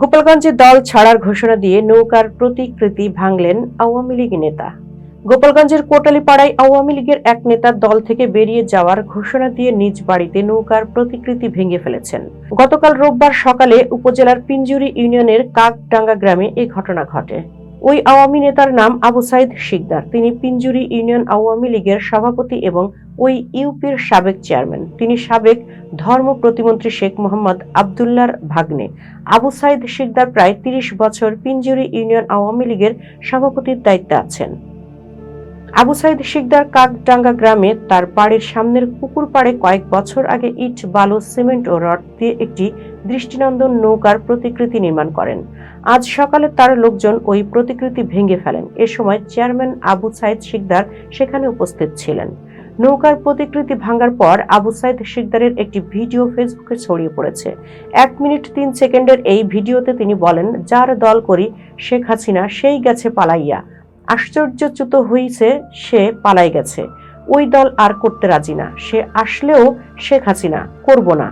গোপালগঞ্জে দল ছাড়ার ঘোষণা দিয়ে নৌকার প্রতিকৃতি ভাঙলেন আওয়ামী লীগ নেতা। গোপালগঞ্জের কোটালীপাড়ায় আওয়ামী লীগের এক নেতা দল থেকে বেরিয়ে যাওয়ার ঘোষণা দিয়ে নিজ বাড়িতে নৌকার প্রতিকৃতি ভেঙে ফেলেছেন। গতকাল রোববার সকালে উপজেলার পিঞ্জুরি ইউনিয়নের কাকডাঙ্গা গ্রামে এই ঘটনা ঘটে। ওই আওয়ামী নেতার নাম আবু সাইদ শিকদার। তিনি পিঞ্জুরি ইউনিয়ন আওয়ামী লীগের সভাপতি এবং ওই ইউপির সাবেক চেয়ারম্যান। তিনি সাবেক ধর্ম প্রতিমন্ত্রী শেখ মোহাম্মদ আবদুল্লার ভাগ্নে। আবু সাইদ শিকদার প্রায় তিরিশ বছর পিঞ্জুরি ইউনিয়ন আওয়ামী লীগের সভাপতির দায়িত্বে আছেন। আবু সাইদ শিকদার কাকডাঙ্গা গ্রামে তার বাড়ির সামনের পুকুর পাড়ে কয়েক বছর আগে ইট, বালু, সিমেন্ট ও রড দিয়ে একটি দৃষ্টিনন্দন নৌকার প্রতিকৃতি নির্মাণ করেন। আজ সকালে তার লোকজন ওই প্রতিকৃতি ভেঙে ফেলেন। এ সময় চেয়ারম্যান আবু সাইদ শিকদার সেখানে উপস্থিত ছিলেন। নৌকার প্রতিকৃতি ভাঙার পর আবু সাইদ শিকদারের একটি ভিডিও ফেসবুকে ছড়িয়ে পড়েছে। এক মিনিট তিন সেকেন্ডের এই ভিডিওতে তিনি বলেন, যার দল করি, শেখ হাসিনা সেই গেছে পালাইয়া। আশ্চর্যচ্যুত হইছে, সে পালাই গেছে। ওই দল আর করতে রাজি না। সে আসলেও শেখ হাসিনা, করব না।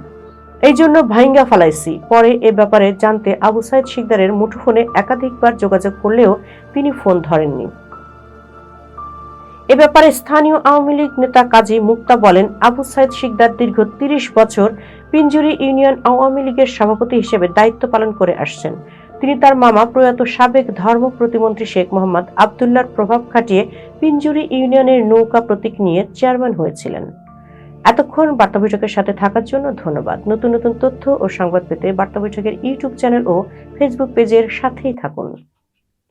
এই জন্য ভাইঙ্গা ফালাইছি। পরে এ ব্যাপারে জানতে আবু সাইদ শিকদারের মুঠোফোনে একাধিকবার যোগাযোগ করলেও তিনি ফোন ধরেননি। এ ব্যাপারে স্থানীয় আওয়ামী লীগ নেতা কাজী মুক্তা বলেন, আবু সাইদ শিকদার দীর্ঘ তিরিশ বছর পিঞ্জুরি ইউনিয়ন আওয়ামী লীগের সভাপতি হিসেবে দায়িত্ব পালন করে আসছেন। তিনি তার মামা প্রয়াত সাবেক ধর্ম প্রতিমন্ত্রী শেখ মোহাম্মদ আবদুল্লার প্রভাব খাটিয়ে পিঞ্জুরি ইউনিয়নের নৌকা প্রতীক নিয়ে চেয়ারম্যান হয়েছিলেন। এতক্ষণ বার্তা বৈঠকের সাথে থাকার জন্য ধন্যবাদ। নতুন নতুন তথ্য ও সংবাদ পেতে বার্তা বৈঠকের ইউটিউব চ্যানেল ও ফেসবুক পেজের সাথেই থাকুন।